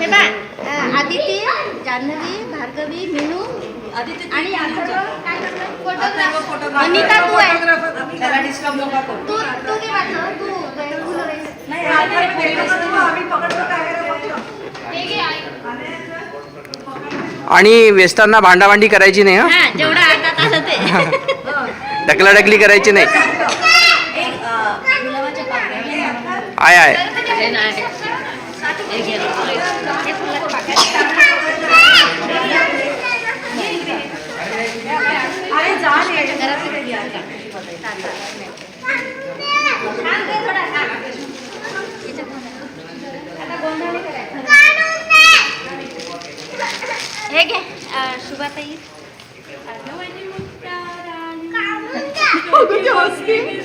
हे बा अं, आदिती जान्हवी भार्गवी मीनू आणि? अनिता तू आहे. तू तू घे आणि वेस्टांना भांडाभांडी करायची नाही हा जेवढा अर्धा तास होते. ढकलाढकली करायची नाही. आय आय. हे घे शुभाताई फुलाच्या पाकळ्या. घरात तिथे घे आता. छान घे थोडा, हा. याच्यात घाला. आता गोंधळ नाही करायचा. हे घे अं,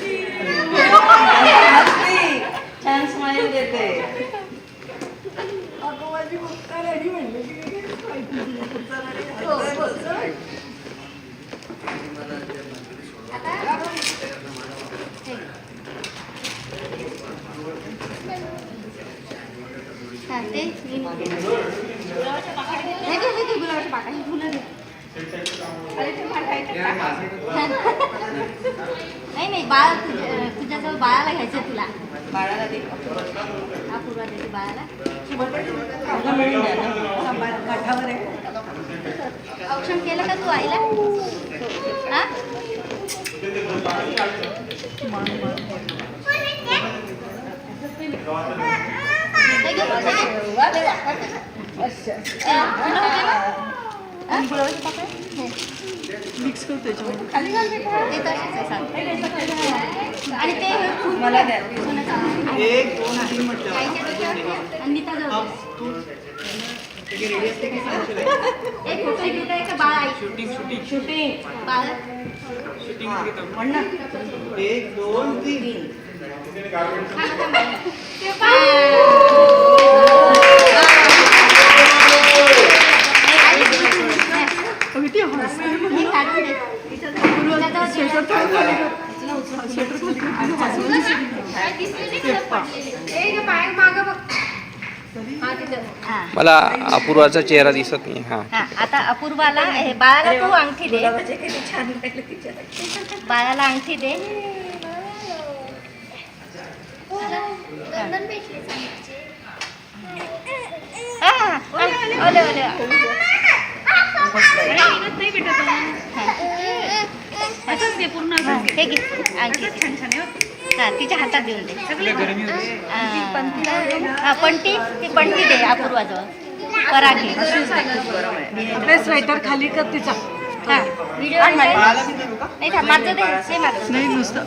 शुभाताई छान स्माईल देते हा, ते मी नको. हे घे, हे घे, गुलाबाच्या पाकळ्या. ही फुलं नाही नाही बाळ तुझ्या तुझ्याजवळ बाळाला घ्यायचं तुला. बाळाला दे हा देते बाळाला. काठावर आहे. औक्षण केलं का तू आईला? हा? हे घे, घे. अं, फुलं होते ना? गुलाबाची पाकळ्या? खाली घाल बेटा. ते तसेच आहे, सांग. आणि ते मला? एक दोन म्हटलं आहे आई शूटिंग शूटिंग शूटिंग शूटिंग एक दोन तीन मला अपूर्वाचा चेहरा दिसत नाही हा. हा, आता अपूर्वाला हे बाळाला तू अंगठी दे. गुलाबाचे किती छान लागले तिच्या बाळाला अंगठी दे हा, तिच्या हातात देऊन दे. हा. पंटी ती पंटी दे अपूर्वाजवळ. पराठी स्वेटर खाली कर तिचा. हा. व्हिडिओ नाही थांब, माझं दे. हे माझं नाही नुसतं.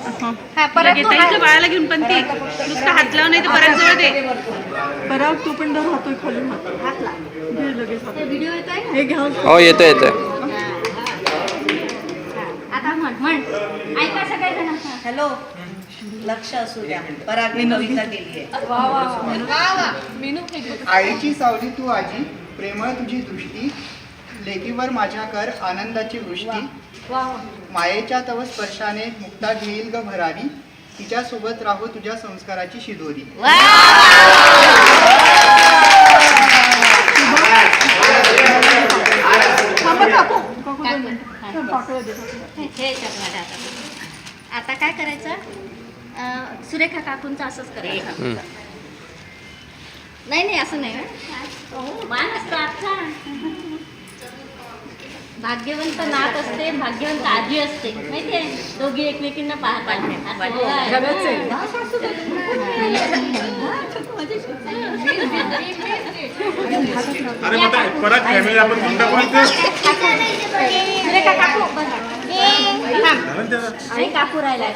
हा. परत तू बाळाला घेऊन पण ती नुसतं हात लाव नाही तर परत जवळ दे. पराग तू पण धर राहतोय खाली. हात लाव. घे लगेच ते व्हिडिओ येतोय? हे घ्या. हो येतं येतं हॅलो लक्ष असू द्या परागने कविता केली आहे आईची सावली तू आजी प्रेमळ तुझी दृष्टी लेकीवर माझ्या कर आनंदाची वृष्टी मायेच्या तव स्पर्शाने मुक्ता घेईल ग भरारी तिच्या सोबत राहू तुझ्या संस्काराची शिदोरी हा. आता. काय करायचं? सुरेखा काकूंचं असंच करायचं. नाही नाही असं नाही. मान असतो आजचा. भाग्यवंत नात असते भाग्यवंत आजी असते. माहितीये दोघी एकमेकींना पाहतात अरे थांब. आणि काकू राहिला